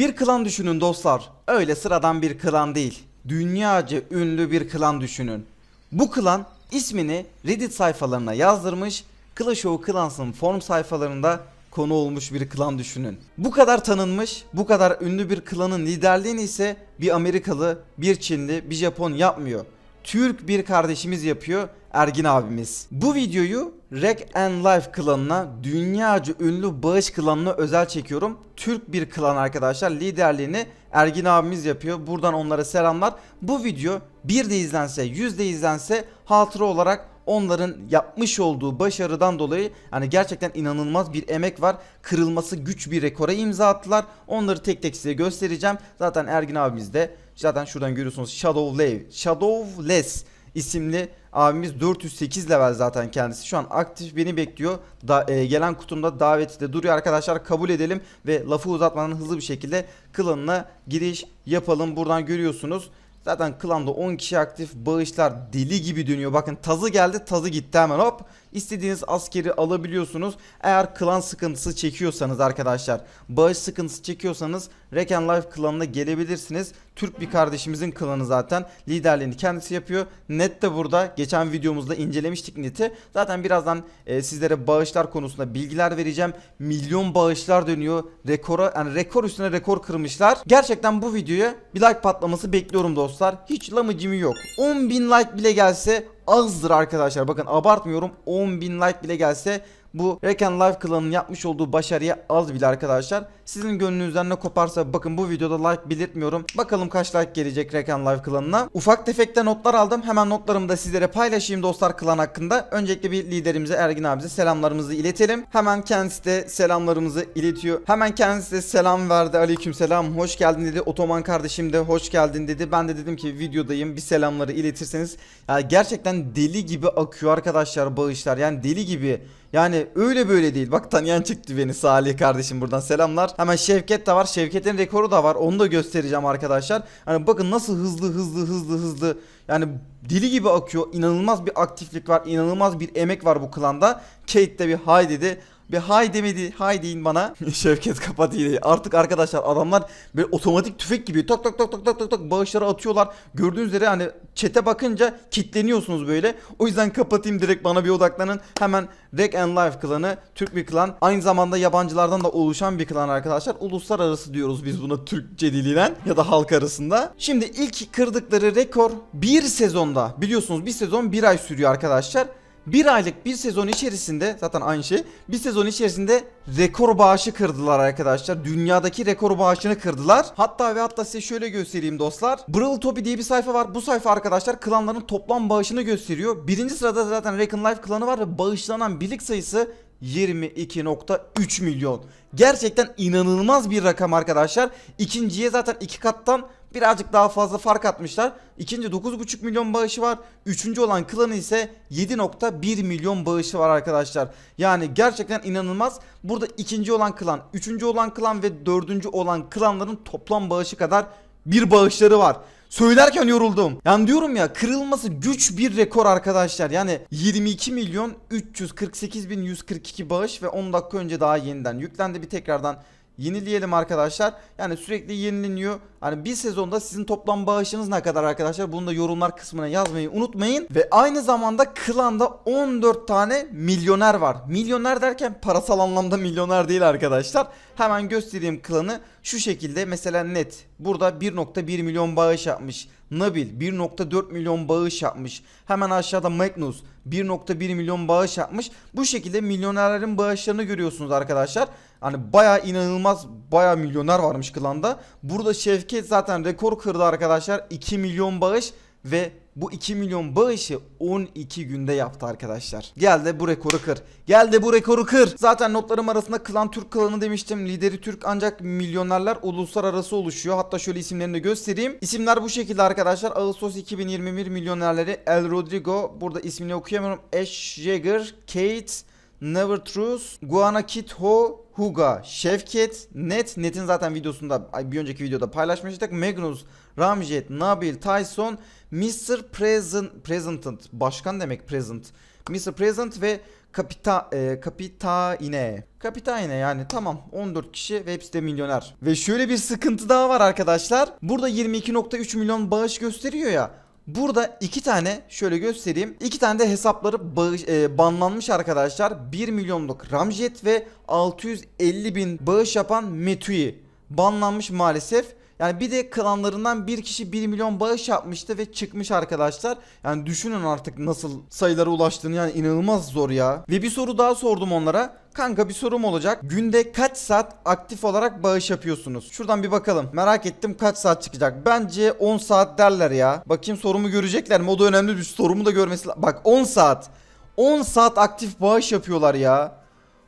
Bir klan düşünün dostlar. Öyle sıradan bir klan değil. Dünyaca ünlü bir klan düşünün. Bu klan ismini Reddit sayfalarına yazdırmış. Clash of Clans'ın forum sayfalarında konu olmuş bir klan düşünün. Bu kadar tanınmış, bu kadar ünlü bir klanın liderliğini ise bir Amerikalı, bir Çinli, bir Japon yapmıyor. Türk bir kardeşimiz yapıyor Ergin abimiz. Bu videoyu Rek and Life klanına dünyaca ünlü bağış klanına özel çekiyorum. Türk bir klan arkadaşlar liderliğini Ergin abimiz yapıyor. Buradan onlara selamlar. Bu video bir de izlense 100 de izlense hatıra olarak onların yapmış olduğu başarıdan dolayı hani gerçekten inanılmaz bir emek var. Kırılması güç bir rekora imza attılar. Onları tek tek size göstereceğim. Zaten Ergin abimiz de zaten şuradan görüyorsunuz Shadow Lave, Shadowless isimli abimiz 408 level zaten kendisi. Şu an aktif beni bekliyor. Da, e, gelen kutumda daveti de duruyor arkadaşlar. Kabul edelim ve lafı uzatmadan hızlı bir şekilde klanına giriş yapalım. Buradan görüyorsunuz. Zaten klanda 10 kişi aktif bağışlar deli gibi dönüyor. Bakın tazı geldi tazı gitti hemen hop. İstediğiniz askeri alabiliyorsunuz. Eğer klan sıkıntısı çekiyorsanız arkadaşlar bağış sıkıntısı çekiyorsanız Rek and Life klanına gelebilirsiniz. Türk bir kardeşimizin klanı zaten. Liderliğini kendisi yapıyor. Net de burada. Geçen videomuzda incelemiştik Net'i. Zaten birazdan e, sizlere bağışlar konusunda bilgiler vereceğim. Milyon bağışlar dönüyor. Rekora yani rekor üstüne rekor kırmışlar. Gerçekten bu videoya bir like patlaması bekliyorum dostlar. Hiç lamıcımı yok. 10.000 like bile gelse azdır arkadaşlar. Bakın abartmıyorum. 10.000 like bile gelse bu Rek and Life klanının yapmış olduğu başarıya az bile arkadaşlar. Sizin gönlünüzden ne koparsa bakın bu videoda like belirtmiyorum. Bakalım kaç like gelecek Rek and Life klanına. Ufak tefekte notlar aldım. Hemen notlarımı da sizlere paylaşayım dostlar klan hakkında. Öncelikle bir liderimize Ergin abimize selamlarımızı iletelim. Hemen kendisi de selamlarımızı iletiyor. Hemen kendisi de selam verdi. Aleyküm selam. Hoş geldin dedi. Otoman kardeşim de hoş geldin dedi. Ben de dedim ki videodayım. Bir selamları iletirseniz. Ya gerçekten deli gibi akıyor arkadaşlar bağışlar. Yani deli gibi. Yani öyle böyle değil. Bak tanıyan çıktı beni Salih kardeşim buradan selamlar. Hemen Şevket de var. Şevket'in rekoru da var. Onu da göstereceğim arkadaşlar. Hani bakın nasıl hızlı hızlı hızlı hızlı. Yani deli gibi akıyor. İnanılmaz bir aktiflik var. İnanılmaz bir emek var bu klanda. Kate de bir hay dedi. Bir hay demedi. Hay deyin bana. Şevket kapat. Artık arkadaşlar adamlar böyle otomatik tüfek gibi tok tok tok tok tok tok tok bağışları atıyorlar. Gördüğünüz üzere hani çete bakınca kitleniyorsunuz böyle. O yüzden kapatayım direkt bana bir odaklanın. Hemen Rek and Life klanı Türk bir klan. Aynı zamanda yabancılardan da oluşan bir klan arkadaşlar. Uluslararası diyoruz biz buna Türkçe diliyle ya da halk arasında. Şimdi ilk kırdıkları rekor bir sezonda biliyorsunuz bir sezon bir ay sürüyor arkadaşlar. Bir aylık bir sezon içerisinde zaten aynı şey bir sezon içerisinde rekor bağışı kırdılar arkadaşlar. Dünyadaki rekor bağışını kırdılar. Hatta ve hatta size şöyle göstereyim dostlar. Brawl Topi diye bir sayfa var. Bu sayfa arkadaşlar klanların toplam bağışını gösteriyor. Birinci sırada zaten Recon Life klanı var ve bağışlanan birlik sayısı 22.3 milyon. Gerçekten inanılmaz bir rakam arkadaşlar. İkinciye zaten iki kattan birazcık daha fazla fark atmışlar. İkinci 9.5 milyon bağışı var. Üçüncü olan klanı ise 7.1 milyon bağışı var arkadaşlar. Yani gerçekten inanılmaz. Burada ikinci olan klan, üçüncü olan klan ve dördüncü olan klanların toplam bağışı kadar bir bağışları var. Söylerken yoruldum. Yani diyorum ya kırılması güç bir rekor arkadaşlar. Yani 22 milyon 348 bin 142 bağış ve 10 dakika önce daha yeniden yüklendi. Bir tekrardan yenileyelim arkadaşlar. Yani sürekli yenileniyor. Hani bir sezonda sizin toplam bağışınız ne kadar arkadaşlar? Bunu da yorumlar kısmına yazmayı unutmayın. Ve aynı zamanda klanda 14 tane milyoner var. Milyoner derken parasal anlamda milyoner değil arkadaşlar. Hemen göstereyim klanı. Şu şekilde mesela net. Burada 1.1 milyon bağış yapmış. Nabil 1.4 milyon bağış yapmış. Hemen aşağıda Magnus 1.1 milyon bağış yapmış. Bu şekilde milyonerlerin bağışlarını görüyorsunuz arkadaşlar. Hani baya inanılmaz baya milyoner varmış klanda. Burada Şevket zaten rekor kırdı arkadaşlar. 2 milyon bağış ve bu 2 milyon bağışı 12 günde yaptı arkadaşlar. Gel de bu rekoru kır. Gel de bu rekoru kır. Zaten notlarım arasında klan Türk klanı demiştim. Lideri Türk ancak milyonerler uluslararası oluşuyor. Hatta şöyle isimlerini de göstereyim. İsimler bu şekilde arkadaşlar. Ağustos 2021 milyonerleri El Rodrigo. Burada ismini okuyamıyorum. Ash Jagger, Kate, Never Truth, Guana Kit Ho, Huga, Şevket, Net, Net'in zaten videosunda bir önceki videoda paylaşmıştık. Magnus, Ramjet, Nabil, Tyson, Mr. Present, Presentant, başkan demek present. Mr. Present ve Kapita, e, Kapitaine. Kapitaine yani tamam 14 kişi ve hepsi de milyoner. Ve şöyle bir sıkıntı daha var arkadaşlar. Burada 22.3 milyon bağış gösteriyor ya. Burada iki tane şöyle göstereyim. iki tane de hesapları bağış, e, banlanmış arkadaşlar. 1 milyonluk Ramjet ve 650 bin bağış yapan Metui banlanmış maalesef. Yani bir de klanlarından bir kişi 1 milyon bağış yapmıştı ve çıkmış arkadaşlar. Yani düşünün artık nasıl sayılara ulaştığını yani inanılmaz zor ya. Ve bir soru daha sordum onlara. Kanka bir sorum olacak. Günde kaç saat aktif olarak bağış yapıyorsunuz? Şuradan bir bakalım. Merak ettim kaç saat çıkacak. Bence 10 saat derler ya. Bakayım sorumu görecekler mi? O da önemli bir sorumu da görmesi Bak 10 saat. 10 saat aktif bağış yapıyorlar ya.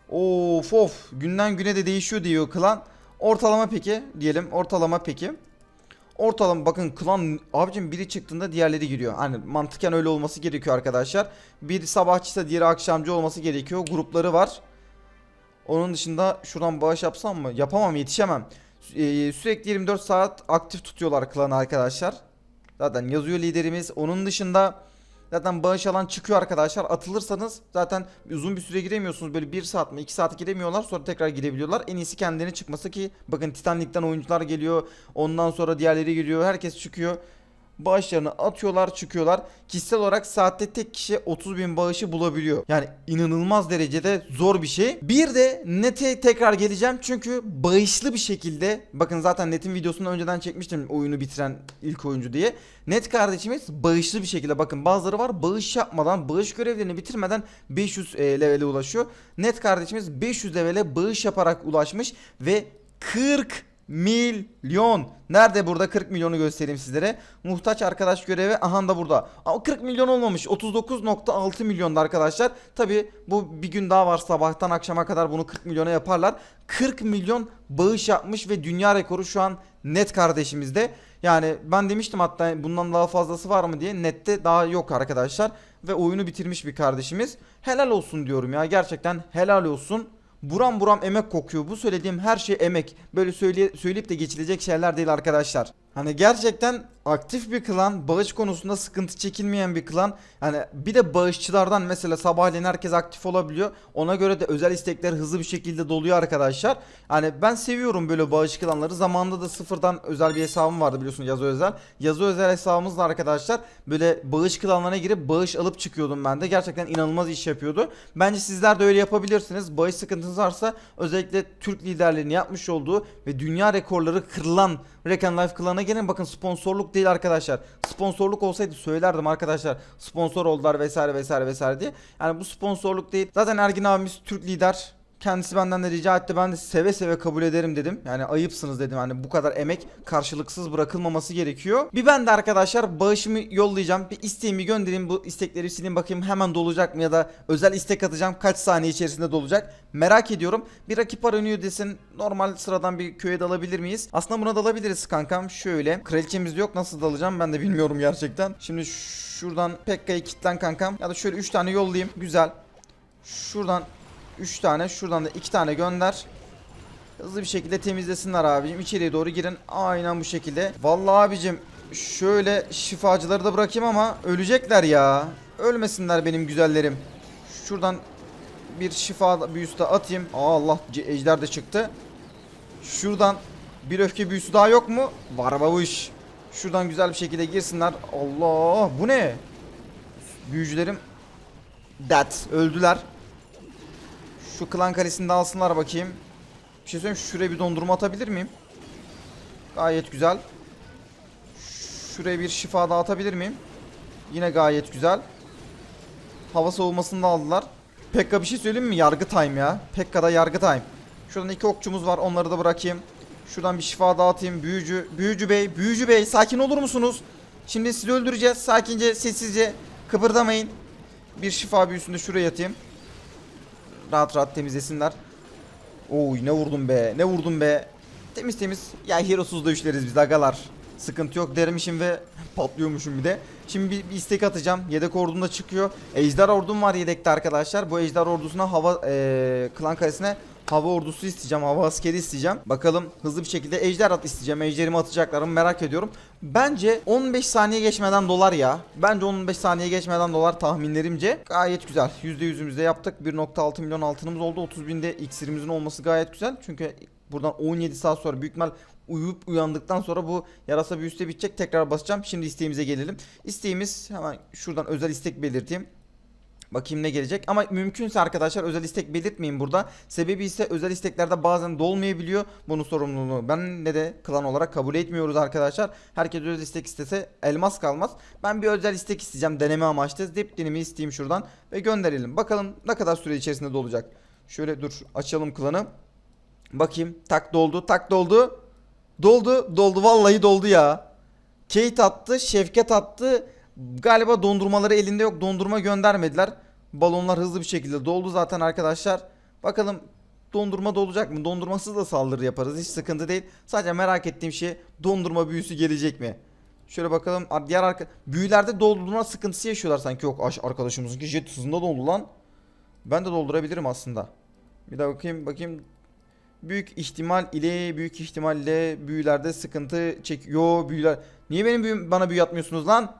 Of of. Günden güne de değişiyor diyor klan. Ortalama peki diyelim. Ortalama peki. Ortalama bakın klan abicim biri çıktığında diğerleri giriyor. Hani mantıken öyle olması gerekiyor arkadaşlar. Biri sabahçıysa diğeri akşamcı olması gerekiyor. Grupları var. Onun dışında şuradan bağış yapsam mı? Yapamam yetişemem. Ee, sürekli 24 saat aktif tutuyorlar klanı arkadaşlar. Zaten yazıyor liderimiz. Onun dışında zaten bağış alan çıkıyor arkadaşlar. Atılırsanız zaten uzun bir süre giremiyorsunuz. Böyle 1 saat mi 2 saat giremiyorlar. Sonra tekrar girebiliyorlar. En iyisi kendilerine çıkması ki bakın Titanic'ten oyuncular geliyor. Ondan sonra diğerleri geliyor. Herkes çıkıyor. Bağışlarını atıyorlar çıkıyorlar. Kişisel olarak saatte tek kişi 30 bin bağışı bulabiliyor. Yani inanılmaz derecede zor bir şey. Bir de nete tekrar geleceğim çünkü bağışlı bir şekilde bakın zaten netin videosunu önceden çekmiştim oyunu bitiren ilk oyuncu diye. Net kardeşimiz bağışlı bir şekilde bakın bazıları var bağış yapmadan bağış görevlerini bitirmeden 500 e, levele ulaşıyor. Net kardeşimiz 500 levele bağış yaparak ulaşmış ve 40 milyon. Nerede burada 40 milyonu göstereyim sizlere. Muhtaç arkadaş görevi aha da burada. Ama 40 milyon olmamış. 39.6 milyonda arkadaşlar. Tabi bu bir gün daha var sabahtan akşama kadar bunu 40 milyona yaparlar. 40 milyon bağış yapmış ve dünya rekoru şu an net kardeşimizde. Yani ben demiştim hatta bundan daha fazlası var mı diye nette daha yok arkadaşlar. Ve oyunu bitirmiş bir kardeşimiz. Helal olsun diyorum ya gerçekten helal olsun. Buram buram emek kokuyor. Bu söylediğim her şey emek. Böyle söyle, söyleyip de geçilecek şeyler değil arkadaşlar. Hani gerçekten aktif bir klan, bağış konusunda sıkıntı çekilmeyen bir klan. Hani bir de bağışçılardan mesela sabahleyin herkes aktif olabiliyor. Ona göre de özel istekler hızlı bir şekilde doluyor arkadaşlar. Hani ben seviyorum böyle bağış klanları. Zamanında da sıfırdan özel bir hesabım vardı biliyorsun yazı özel. Yazı özel hesabımızla arkadaşlar böyle bağış klanlarına girip bağış alıp çıkıyordum ben de. Gerçekten inanılmaz iş yapıyordu. Bence sizler de öyle yapabilirsiniz. Bağış sıkıntınız varsa özellikle Türk liderlerinin yapmış olduğu ve dünya rekorları kırılan And Life klanına gelin. Bakın sponsorluk değil arkadaşlar. Sponsorluk olsaydı söylerdim arkadaşlar. Sponsor oldular vesaire vesaire vesaire diye. Yani bu sponsorluk değil. Zaten Ergin abimiz Türk lider. Kendisi benden de rica etti. Ben de seve seve kabul ederim dedim. Yani ayıpsınız dedim. Yani bu kadar emek karşılıksız bırakılmaması gerekiyor. Bir ben de arkadaşlar bağışımı yollayacağım. Bir isteğimi göndereyim. Bu istekleri sileyim bakayım hemen dolacak mı ya da özel istek atacağım. Kaç saniye içerisinde dolacak. Merak ediyorum. Bir rakip aranıyor desin. Normal sıradan bir köye dalabilir miyiz? Aslında buna dalabiliriz kankam. Şöyle. Kraliçemiz yok. Nasıl dalacağım ben de bilmiyorum gerçekten. Şimdi şuradan Pekka'yı kitlen kankam. Ya da şöyle 3 tane yollayayım. Güzel. Şuradan 3 tane şuradan da 2 tane gönder. Hızlı bir şekilde temizlesinler abicim. İçeriye doğru girin. Aynen bu şekilde. Vallahi abicim şöyle şifacıları da bırakayım ama ölecekler ya. Ölmesinler benim güzellerim. Şuradan bir şifa büyüsü de atayım. Aa Allah ejder de çıktı. Şuradan bir öfke büyüsü daha yok mu? Var babuş. Şuradan güzel bir şekilde girsinler. Allah bu ne? Büyücülerim That öldüler. Şu klan kalesini de alsınlar bakayım. Bir şey söyleyeyim şuraya bir dondurma atabilir miyim? Gayet güzel. Şuraya bir şifa dağıtabilir miyim? Yine gayet güzel. Hava soğumasını da aldılar. Pekka bir şey söyleyeyim mi? Yargı time ya. Pekka'da yargı time. Şuradan iki okçumuz var. Onları da bırakayım. Şuradan bir şifa dağıtayım. Büyücü, büyücü bey, büyücü bey sakin olur musunuz? Şimdi sizi öldüreceğiz. Sakince, sessizce kıpırdamayın. Bir şifa büyüsünü şuraya atayım. Rahat rahat temizlesinler. Oy ne vurdum be. Ne vurdum be. Temiz temiz. Ya Hero'suz da üçleriz biz agalar. Sıkıntı yok dermişim ve patlıyormuşum bir de. Şimdi bir, bir istek atacağım. Yedek ordum da çıkıyor. Ejder ordum var yedekte arkadaşlar. Bu ejder ordusuna hava eee klan kalesine hava ordusu isteyeceğim. Hava askeri isteyeceğim. Bakalım hızlı bir şekilde ejder at isteyeceğim. Ejderimi atacaklar mı merak ediyorum. Bence 15 saniye geçmeden dolar ya. Bence 15 saniye geçmeden dolar tahminlerimce. Gayet güzel. %100'ümüzde yaptık. 1.6 milyon altınımız oldu. 30 binde iksirimizin olması gayet güzel. Çünkü buradan 17 saat sonra büyük ihtimal uyuyup uyandıktan sonra bu yarasa büyüsü bitecek. Tekrar basacağım. Şimdi isteğimize gelelim. İsteğimiz hemen şuradan özel istek belirteyim. Bakayım ne gelecek ama mümkünse arkadaşlar özel istek belirtmeyin burada. Sebebi ise özel isteklerde bazen dolmayabiliyor. Bunun sorumluluğunu ben ne de klan olarak kabul etmiyoruz arkadaşlar. Herkes özel istek istese elmas kalmaz. Ben bir özel istek isteyeceğim deneme amaçlı. Zeplinimi isteyeyim şuradan ve gönderelim. Bakalım ne kadar süre içerisinde dolacak. Şöyle dur açalım klanı. Bakayım tak doldu tak doldu. Doldu doldu vallahi doldu ya. Kate attı Şevket attı. Galiba dondurmaları elinde yok. Dondurma göndermediler. Balonlar hızlı bir şekilde doldu zaten arkadaşlar. Bakalım dondurma dolacak mı? Dondurmasız da saldırı yaparız. Hiç sıkıntı değil. Sadece merak ettiğim şey dondurma büyüsü gelecek mi? Şöyle bakalım. Diğer arka büyülerde doldurma sıkıntısı yaşıyorlar sanki. Yok aş- arkadaşımızınki jet hızında doldu lan. Ben de doldurabilirim aslında. Bir daha bakayım bakayım. Büyük ihtimal ile büyük ihtimalle büyülerde sıkıntı çekiyor. Büyüler. Niye benim büyüm bana büyü atmıyorsunuz lan?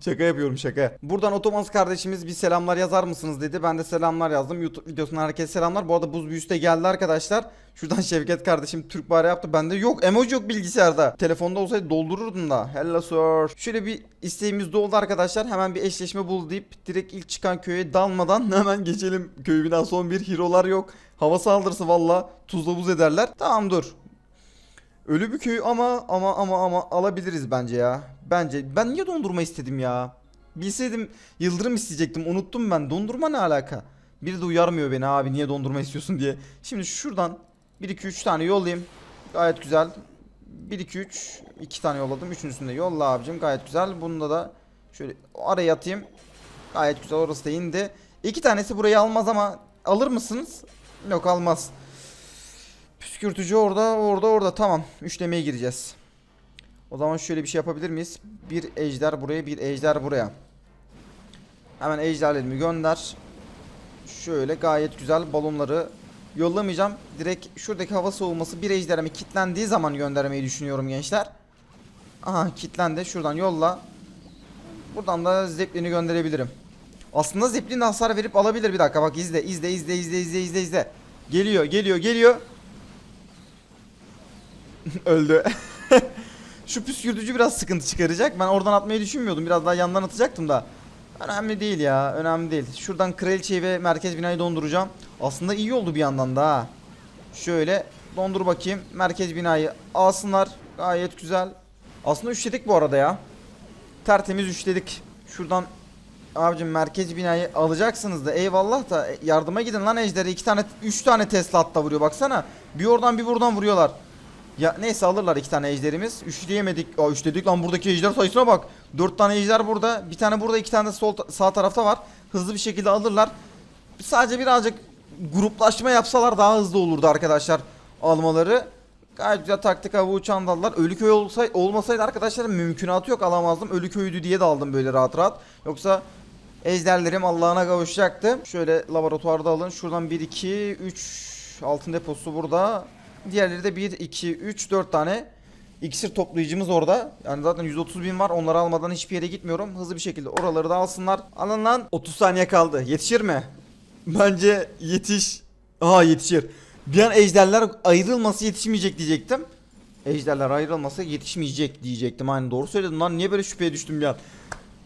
Şaka yapıyorum şaka. Buradan Otomaz kardeşimiz bir selamlar yazar mısınız dedi. Ben de selamlar yazdım. YouTube videosundan herkese selamlar. Bu arada buz büyüsü de geldi arkadaşlar. Şuradan Şevket kardeşim Türk bayrağı yaptı. Bende yok. Emoji yok bilgisayarda. Telefonda olsaydı doldururdum da. Hello sir. Şöyle bir isteğimiz doldu arkadaşlar. Hemen bir eşleşme bul deyip direkt ilk çıkan köye dalmadan hemen geçelim. Köy binası 11 hero'lar yok. Hava saldırısı valla tuzla buz ederler. Tamam dur. Ölü bir köy ama ama ama ama alabiliriz bence ya. Bence ben niye dondurma istedim ya? Bilseydim yıldırım isteyecektim. Unuttum ben. Dondurma ne alaka? Biri de uyarmıyor beni abi niye dondurma istiyorsun diye. Şimdi şuradan 1 2 3 tane yollayayım. Gayet güzel. 1 2 3 2 tane yolladım. Üçüncüsünü de yolla abicim. Gayet güzel. Bunda da şöyle araya atayım. Gayet güzel orası da indi. İki tanesi burayı almaz ama alır mısınız? Yok almaz. Püskürtücü orada, orada, orada. Tamam. Üçlemeye gireceğiz. O zaman şöyle bir şey yapabilir miyiz? Bir ejder buraya, bir ejder buraya. Hemen ejderlerimi gönder. Şöyle gayet güzel balonları yollamayacağım. Direkt şuradaki hava soğuması bir ejderime kilitlendiği zaman göndermeyi düşünüyorum gençler. Aha kilitlendi. Şuradan yolla. Buradan da zeplini gönderebilirim. Aslında zeplin hasar verip alabilir. Bir dakika bak izle, izle, izle, izle, izle, izle, izle. Geliyor, geliyor, geliyor. Öldü. Şu püskürtücü biraz sıkıntı çıkaracak. Ben oradan atmayı düşünmüyordum. Biraz daha yandan atacaktım da. Önemli değil ya. Önemli değil. Şuradan kraliçeyi ve merkez binayı donduracağım. Aslında iyi oldu bir yandan da. Şöyle dondur bakayım. Merkez binayı alsınlar. Gayet güzel. Aslında üçledik bu arada ya. Tertemiz üçledik. Şuradan abicim merkez binayı alacaksınız da eyvallah da yardıma gidin lan ejderi. iki tane üç tane Tesla hatta vuruyor baksana. Bir oradan bir buradan vuruyorlar. Ya neyse alırlar iki tane ejderimiz. Üçleyemedik. Aa üçledik lan buradaki ejder sayısına bak. Dört tane ejder burada. Bir tane burada iki tane de sol sağ tarafta var. Hızlı bir şekilde alırlar. Sadece birazcık gruplaşma yapsalar daha hızlı olurdu arkadaşlar almaları. Gayet güzel taktik hava uçağını da aldılar. Ölüköy olsay, olmasaydı arkadaşlar mümkünatı yok alamazdım. Ölüköy'dü diye de aldım böyle rahat rahat. Yoksa ejderlerim Allah'ına kavuşacaktı. Şöyle laboratuvarda alın. Şuradan 1, 2, 3 altın deposu burada. Diğerleri de 1, 2, 3, 4 tane iksir toplayıcımız orada. Yani zaten 130 bin var. Onları almadan hiçbir yere gitmiyorum. Hızlı bir şekilde oraları da alsınlar. Alın lan. 30 saniye kaldı. Yetişir mi? Bence yetiş. Aa yetişir. Bir an ejderler ayrılması yetişmeyecek diyecektim. Ejderler ayrılmasa yetişmeyecek diyecektim. Aynen doğru söyledim lan. Niye böyle şüpheye düştüm bir an?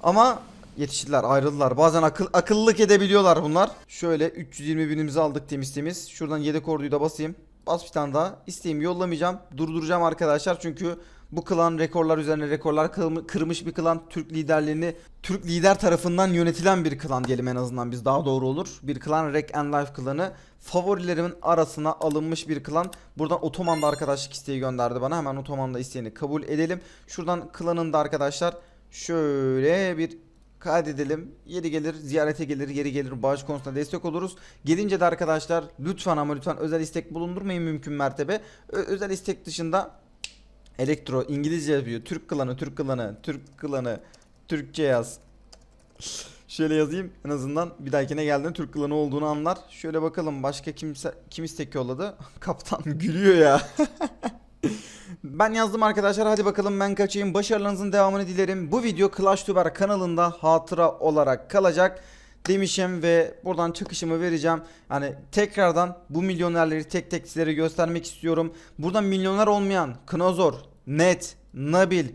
Ama yetiştiler ayrıldılar. Bazen akıl akıllılık edebiliyorlar bunlar. Şöyle 320 binimizi aldık temiz temiz. Şuradan yedek orduyu da basayım. Bas bir tane daha. İsteğimi yollamayacağım. Durduracağım arkadaşlar. Çünkü bu klan rekorlar üzerine rekorlar kırm- kırmış bir klan. Türk liderlerini Türk lider tarafından yönetilen bir klan diyelim en azından biz daha doğru olur. Bir klan Rek and Life klanı. Favorilerimin arasına alınmış bir klan. Buradan Otoman da arkadaşlık isteği gönderdi bana. Hemen Otoman da isteğini kabul edelim. Şuradan klanın da arkadaşlar şöyle bir kaydedelim. Yeri gelir, ziyarete gelir, yeri gelir, bağış konusunda destek oluruz. Gelince de arkadaşlar lütfen ama lütfen özel istek bulundurmayın mümkün mertebe. Ö- özel istek dışında elektro, İngilizce yapıyor. Türk klanı, Türk klanı, Türk klanı, Türkçe yaz. Şöyle yazayım en azından bir dahakine geldiğinde Türk klanı olduğunu anlar. Şöyle bakalım başka kimse kim istek yolladı? Kaptan gülüyor ya. Ben yazdım arkadaşlar hadi bakalım ben kaçayım başarılarınızın devamını dilerim. Bu video Clash Tuber kanalında hatıra olarak kalacak demişim ve buradan çıkışımı vereceğim. Yani tekrardan bu milyonerleri tek tek sizlere göstermek istiyorum. Burada milyoner olmayan Knozor, Net, Nabil,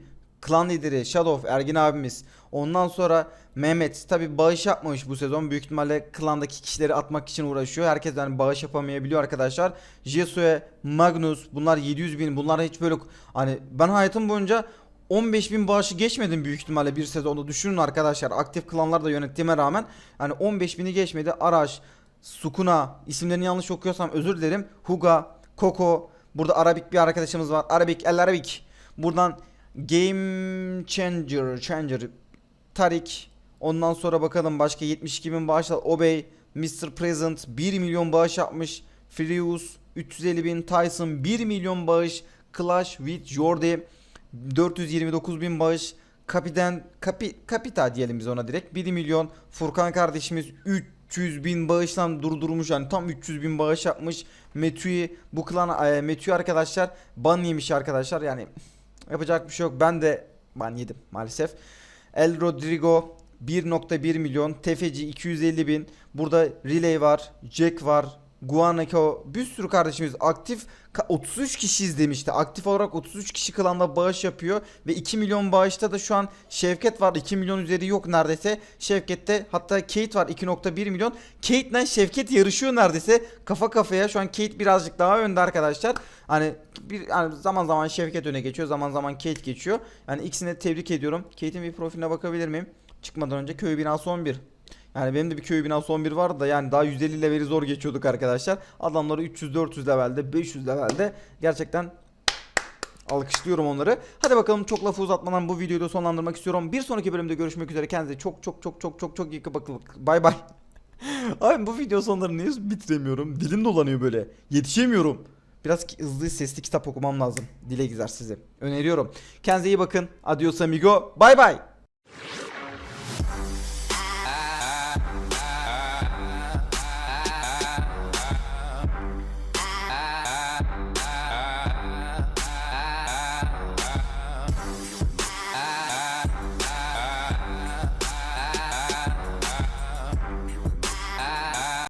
Klan lideri Shadow Ergin abimiz. Ondan sonra Mehmet tabi bağış yapmamış bu sezon. Büyük ihtimalle klandaki kişileri atmak için uğraşıyor. Herkes yani bağış yapamayabiliyor arkadaşlar. Jesue, Magnus bunlar 700 bin. Bunlar hiç böyle hani ben hayatım boyunca 15 bin bağışı geçmedim büyük ihtimalle bir sezonda. Düşünün arkadaşlar aktif klanlar da yönettiğime rağmen. Hani 15 bini geçmedi. Araş, Sukuna isimlerini yanlış okuyorsam özür dilerim. Huga, Koko. Burada Arabik bir arkadaşımız var. Arabik, El Arabik. Buradan Game Changer, Changer, Tarik. Ondan sonra bakalım başka 72 bin bağışla. Obey, Mr. Present 1 milyon bağış yapmış. Furious 350 bin. Tyson 1 milyon bağış. Clash with Jordi 429 bin bağış. Kapiten, kapi, kapita diyelim biz ona direkt. 1 milyon. Furkan kardeşimiz 300 bin bağıştan durdurmuş yani tam 300 bin bağış yapmış. Metü'yü bu klan e, Metü arkadaşlar ban yemiş arkadaşlar yani yapacak bir şey yok. Ben de ban yedim maalesef. El Rodrigo 1.1 milyon. Tefeci 250 bin. Burada Relay var. Jack var. Guanaco bir sürü kardeşimiz aktif Ka- 33 kişi izlemişti. Aktif olarak 33 kişi klanda bağış yapıyor ve 2 milyon bağışta da şu an Şevket var. 2 milyon üzeri yok neredeyse. Şevket'te hatta Kate var 2.1 milyon. Kate ile Şevket yarışıyor neredeyse. Kafa kafaya. Şu an Kate birazcık daha önde arkadaşlar. Hani bir hani zaman zaman Şevket öne geçiyor, zaman zaman Kate geçiyor. Yani ikisini tebrik ediyorum. Kate'in bir profiline bakabilir miyim? Çıkmadan önce köy binası 11. Yani benim de bir köy binası 11 vardı da yani daha 150 leveli zor geçiyorduk arkadaşlar. Adamları 300-400 levelde, 500 levelde gerçekten alkışlıyorum onları. Hadi bakalım çok lafı uzatmadan bu videoyu da sonlandırmak istiyorum. Bir sonraki bölümde görüşmek üzere. Kendinize çok çok çok çok çok çok iyi bakın. Bay bay. Abi bu video sonları niye bitiremiyorum? Dilim dolanıyor böyle. Yetişemiyorum. Biraz hızlı sesli kitap okumam lazım. Dile egzersizi. Öneriyorum. Kendinize iyi bakın. Adios amigo. Bay bay.